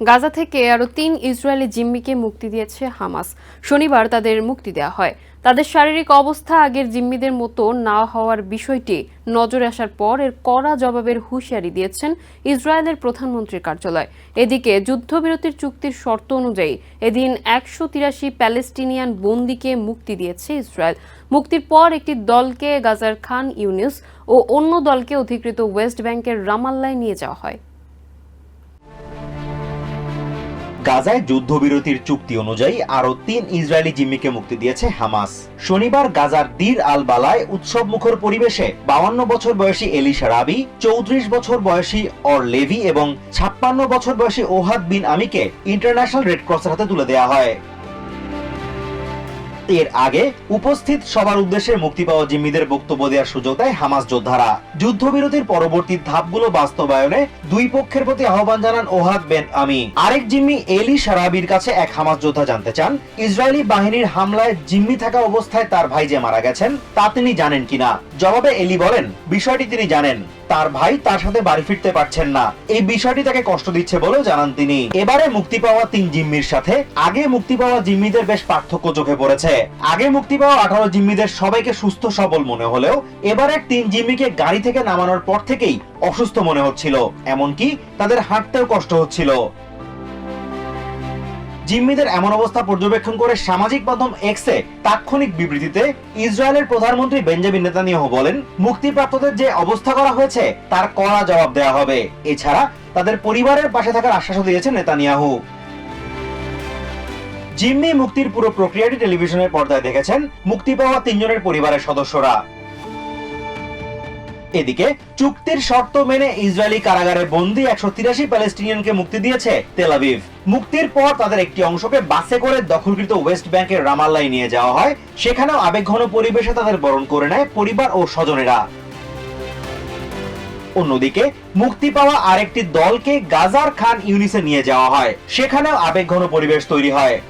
গাজা থেকে আরও তিন ইসরায়েলি জিম্মিকে মুক্তি দিয়েছে হামাস। শনিবার তাদের মুক্তি দেওয়া হয়। তাদের শারীরিক অবস্থা আগের জিম্মিদের মতো না হওয়ার বিষয়টি নজরে আসার পর এর কড়া জবাবের হুঁশিয়ারি দিয়েছেন ইসরায়েলের প্রধানমন্ত্রীর কার্যালয়। এদিকে যুদ্ধবিরতির চুক্তির শর্ত অনুযায়ী এদিন একশো তিরাশি প্যালেস্টিনিয়ান বন্দিকে মুক্তি দিয়েছে ইসরায়েল। মুক্তির পর একটি দলকে গাজার খান ইউনিস ও অন্য দলকে অধিকৃত ওয়েস্ট ব্যাংকের রামাল্লায় নিয়ে যাওয়া হয়। গাজায় যুদ্ধবিরতির চুক্তি অনুযায়ী আরও তিন ইসরায়েলি জিম্মিকে মুক্তি দিয়েছে হামাস। শনিবার গাজার দির আল বালায় উৎসব মুখর পরিবেশে বাউান্ন বছর বয়সী এলিশা রাবি, চৌত্রিশ বছর বয়সী অর লেভি এবং ছাপ্পান্ন বছর বয়সী ওহাদ বিন আমিকে ইন্টারন্যাশনাল রেড ক্রসের হাতে তুলে দেওয়া হয়। এর আগে উপস্থিত সবার উদ্দেশ্যে মুক্তি পাওয়া জিম্মিদের বক্তব্য দেওয়ার সুযোগ দেয় হামাস যোদ্ধারা। যুদ্ধবিরতির পরবর্তী ধাপগুলো বাস্তবায়নে দুই পক্ষের প্রতি আহ্বান জানান ওহাদ বেন আমি আরেক জিম্মি এলি সারাবির কাছে এক হামাস যোদ্ধা জানতে চান, ইসরায়েলি বাহিনীর হামলায় জিম্মি থাকা অবস্থায় তার ভাই যে মারা গেছেন, তা তিনি জানেন কিনা? জবাবে এলি বলেন, বিষয়টি তিনি জানেন। তার ভাই তার সাথে বাড়ি ফিরতে পারছেন না। এই বিষয়টি তাকে কষ্ট দিচ্ছে বলেও জানান তিনি। এবারে মুক্তি পাওয়া তিন জিম্মির সাথে আগে মুক্তি পাওয়া জিম্মিদের বেশ পার্থক্য চোখে পড়েছে। আগে মুক্তি পাওয়া আঠারো জিম্মিদের সবাইকে সুস্থ, সবল মনে হলেও এবারের তিন জিম্মিকে গাড়ি থেকে নামানোর পর থেকেই অসুস্থ মনে হচ্ছিল। এমনকি তাদের হাঁটতেও কষ্ট হচ্ছিল। জিম্মিদের এমন অবস্থা পর্যবেক্ষণ করে সামাজিক মাধ্যম এক্সে তাৎক্ষণিক বিবৃতিতে ইসরায়েলের প্রধানমন্ত্রী বেঞ্জামিন নেতানিয়াহু বলেন, মুক্তিপ্রাপ্তদের যে অবস্থা করা হয়েছে, তার কড়া জবাব দেওয়া হবে। এছাড়া তাদের পরিবারের পাশে থাকার আশ্বাসও দিয়েছেন নেতানিয়াহু। জিম্মি মুক্তির পুরো প্রক্রিয়াটি টেলিভিশনের পর্দায় দেখেছেন মুক্তি পাওয়া তিনজনের পরিবারের সদস্যরা। এদিকে, চুক্তির শর্ত মেনে ইসরায়েলি কারাগারে বন্দি একশো তিরাশি প্যালেস্টিনিয়ানকে মুক্তি দিয়েছে তেলাবিভ মুক্তির পর তাদের একটি অংশকে বাসে করে দখলকৃত ওয়েস্ট ব্যাংকের রামাল্লায় নিয়ে যাওয়া হয়। সেখানেও আবেগঘন পরিবেশে তাদের বরণ করে নেয় পরিবার ও স্বজনেরা। অন্যদিকে, মুক্তি পাওয়া আরেকটি দলকে গাজার খান ইউনিসে নিয়ে যাওয়া হয়। সেখানেও আবেগঘন পরিবেশ তৈরি হয়।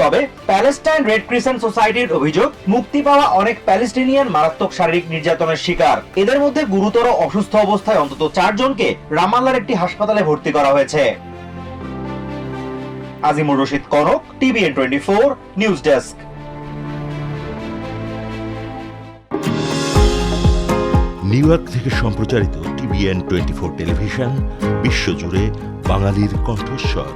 তবে প্যালেস্টাইন রেড ক্রিসেন্ট সোসাইটির অভিযোগ, মুক্তি পাওয়া অনেক প্যালেস্টিনিয়ান মারাত্মক শারীরিক নির্যাতনের শিকার। এদের মধ্যে গুরুতর অসুস্থ অবস্থায় অন্তত চারজনকে রামাল্লার একটি হাসপাতালে ভর্তি করা হয়েছে। Azimur Rashid Konok, TVN twenty four, news desk. New York থেকে সম্প্রচারিত টিভিএন টোয়েন্টি ফোর টেলিভিশন, বিশ্বজুড়ে বাঙালির কণ্ঠস্বর।